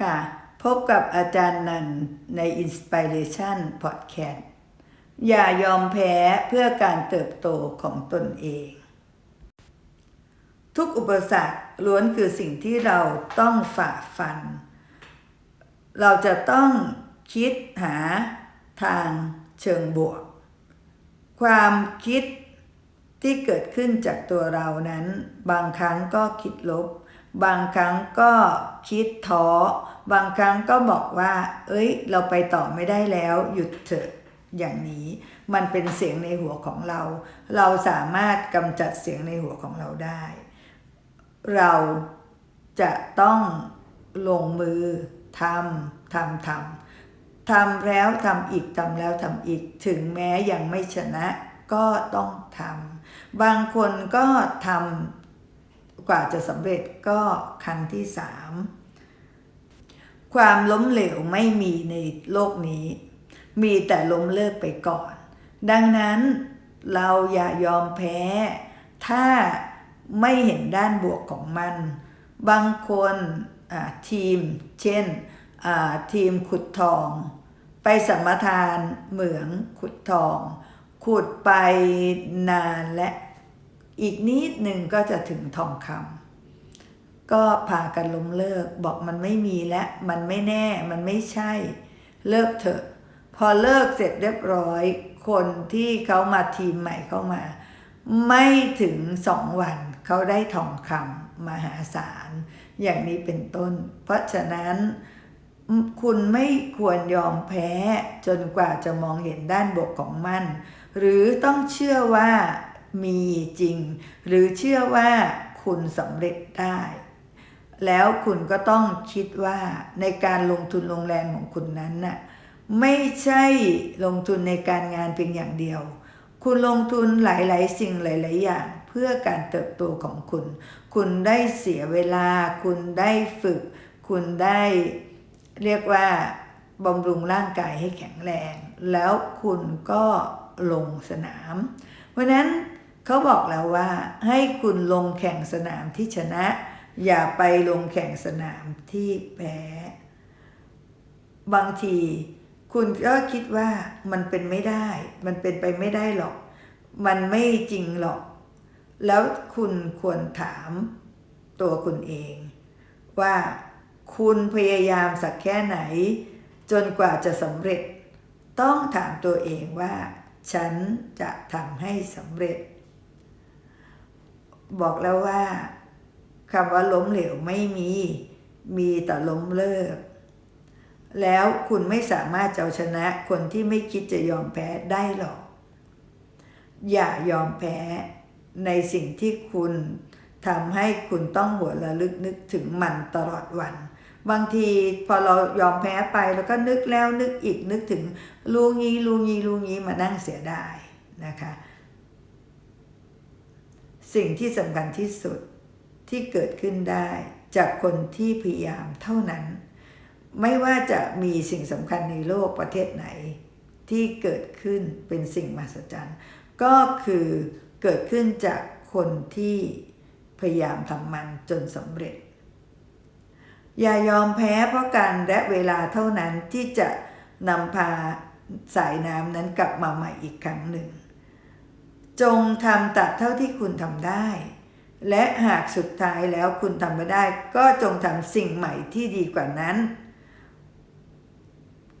ค่ะ พบกับอาจารย์นันใน Inspiration Podcast อย่ายอมแพ้เพื่อการเติบโตของตนเอง ทุกอุปสรรคล้วนคือสิ่งที่เราต้องฝ่าฟัน เราจะต้องคิดหาทางเชิงบวก ความคิดที่เกิดขึ้นจากตัวเรานั้น บางครั้งก็คิดลบ บางครั้งก็คิดท้อบางครั้งก็บอกว่า เอ้ย เราไปต่อไม่ได้แล้วหยุดเถอะอย่างนี้ มันเป็นเสียงในหัวของเรา เราสามารถกำจัดเสียงในหัวของเราได้ เราจะต้องลงมือทำทำทำทำแล้วทำอีกทำแล้วทำอีก ถึงแม้ยังไม่ชนะก็ต้องทำบางคนก็ทำ กว่าจะสำเร็จก็ครั้งที่สามความล้มเหลวไม่มีในโลกนี้ มีแต่ล้มเลิกไปก่อน ดังนั้นเราอย่ายอมแพ้ ถ้าไม่เห็นด้านบวกของมัน บางคนทีม เช่นทีมขุดทอง ไปสัมมทานเหมืองขุดทอง ขุดไปนานและ อีกนิดหนึ่งก็จะถึงทองคำก็พากันล้มเลิกบอกมันไม่มีและมันไม่แน่มันไม่ใช่ เลิกเถอะ พอเลิกเสร็จเรียบร้อย คนที่เขามาทีมใหม่เข้ามา ไม่ถึงสองวันเขาได้ทองคำมหาศาลอย่างนี้เป็นต้น เพราะฉะนั้นคุณไม่ควรยอมแพ้จนกว่าจะมองเห็นด้านบวกของมัน หรือต้องเชื่อว่า มีจริง หรือเชื่อว่าคุณสำเร็จได้ แล้วคุณก็ต้องคิดว่าในการลงทุนลงแรงของคุณนั้นน่ะไม่ใช่ลงทุนในการงานเพียงอย่างเดียว คุณลงทุนหลาย ๆ สิ่งหลาย ๆ อย่าง เพื่อการเติบโตของคุณ คุณได้เสียเวลา คุณได้ฝึก คุณได้เรียกว่าบำรุงร่างกายให้แข็งแรง แล้วคุณก็ลงสนาม เพราะนั้น เขาบอกแล้วว่าให้คุณลงแข่งสนามที่ชนะ อย่าไปลงแข่งสนามที่แพ้ บางที คุณก็คิดว่ามันเป็นไม่ได้ มันเป็นไปไม่ได้หรอก มันไม่จริงหรอก แล้วคุณควรถามตัวคุณเอง ว่าคุณพยายามสักแค่ไหน จนกว่าจะสำเร็จ ต้องถามตัวเองว่า ฉันจะทำให้สำเร็จ บอกแล้วว่าคำว่าล้มเหลวไม่มี มีแต่ล้มเลิก แล้วคุณไม่สามารถจะชนะคนที่ไม่คิดจะยอมแพ้ได้หรอก อย่ายอมแพ้ในสิ่งที่คุณทำให้คุณต้องหัวระลึกนึกถึงมันตลอดวัน บางทีพอเรายอมแพ้ไปแล้วก็นึกแล้วนึกอีกนึกถึงลูงี้ลูงี้ลูงี้มานั่งเสียดายนะคะ สิ่งที่สำคัญที่สุดที่เกิดขึ้นได้จากคนที่พยายามเท่านั้น ไม่ว่าจะมีสิ่งสำคัญในโลกประเทศไหน ที่เกิดขึ้นเป็นสิ่งมหัศจรรย์ ก็คือเกิดขึ้นจากคนที่พยายามทำมันจนสำเร็จ อย่ายอมแพ้เพราะการและเวลาเท่านั้นที่จะนำพาสายน้ำนั้นกลับมาใหม่อีกครั้งหนึ่ง จงทำตัดเท่าที่คุณทำได้ และหากสุดท้ายแล้วคุณทำไม่ได้ ก็จงทำสิ่งใหม่ที่ดีกว่านั้น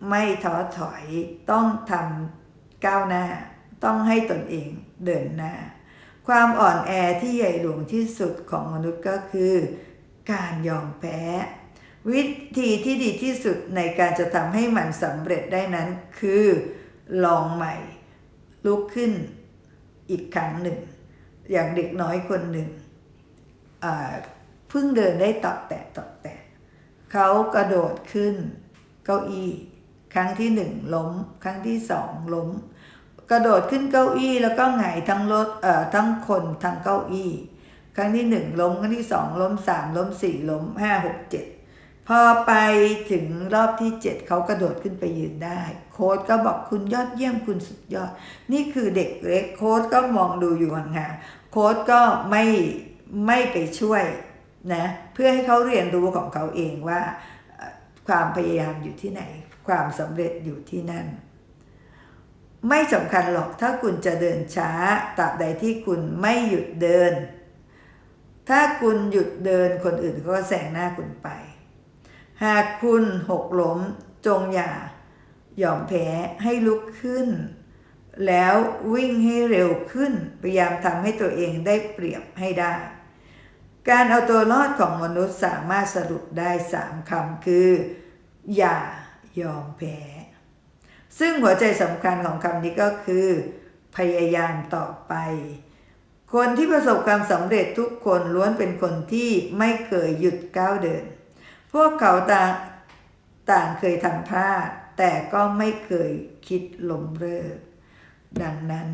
ไม่ท้อถอยต้องทำก้าวหน้า ต้องให้ตนเองเดินหน้า ความอ่อนแอที่ใหญ่หลวงที่สุดของมนุษย์ก็คือ การยอมแพ้ วิธีที่ดีที่สุดในการจะทำให้มันสำเร็จได้นั้นคือ ลองใหม่ ลุกขึ้น อีกครั้งหนึ่ง อย่างเด็กน้อยคนหนึ่งเพิ่งเดินได้ตอกแตะตอกแตะเขากระโดดขึ้น เก้าอี้ ครั้งที่หนึ่งล้ม ครั้งที่สองล้ม กระโดดขึ้นเก้าอี้แล้วก็หงายทั้งรถเอ่อทั้งคนทั้งเก้าอี้ ครั้งที่หนึ่งล้มครั้งที่สองล้มสามล้มสี่ล้มห้าหกเจ็ด พอไปถึงรอบที่เจ็ดเขากระโดดขึ้นไปยืนได้ โค้ดก็บอกคุณยอดเยี่ยมคุณสุดยอด นี่คือเด็กเล็กโค้ดก็มองดูอยู่ห่างๆโค้ดก็ไม่ไม่ไปช่วยนะเพื่อให้เขาเรียนรู้ของเขาเองว่าความพยายามอยู่ที่ไหน ความสำเร็จอยู่ที่นั่น ไม่สำคัญหรอกถ้าคุณจะเดินช้าตราบใดที่คุณไม่หยุดเดิน ถ้าคุณหยุดเดินคนอื่นก็แซงหน้าคุณไป หากคุณหกล้มจงอย่ายอมแพ้ให้ลุกขึ้น แล้ววิ่งให้เร็วขึ้น พยายามทำให้ตัวเองได้เปรียบให้ได้ การเอาตัวรอดของมนุษย์สามารถสรุปได้สามคำคือ อย่ายอมแพ้ ซึ่งหัวใจสำคัญของคำนี้ก็คือ พยายามต่อไป คนที่ประสบความสำเร็จทุกคนล้วนเป็นคนที่ไม่เคยหยุดก้าวเดิน พวกเขาต่างต่างเคยทำพลาด แต่ก็ไม่เคยคิดล้มเลิก ดังนั้น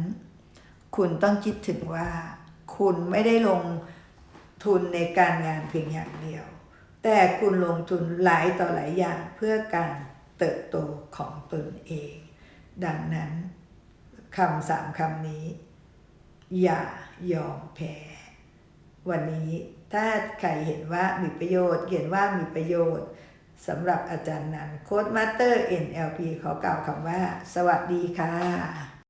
คุณต้องคิดถึงว่า คุณไม่ได้ลงทุนในการงานเพียงอย่างเดียว แต่คุณลงทุนหลายต่อหลายอย่างเพื่อการเติบโตของตนเอง ดังนั้นคำสามคำนี้ อย่ายอมแพ้ วันนี้ถ้าใครเห็นว่ามีประโยชน์ เขียนว่ามีประโยชน์สำหรับอาจารย์นันโค้ดมาสเตอร์ NLP ขอกล่าวคำว่า สวัสดีค่ะ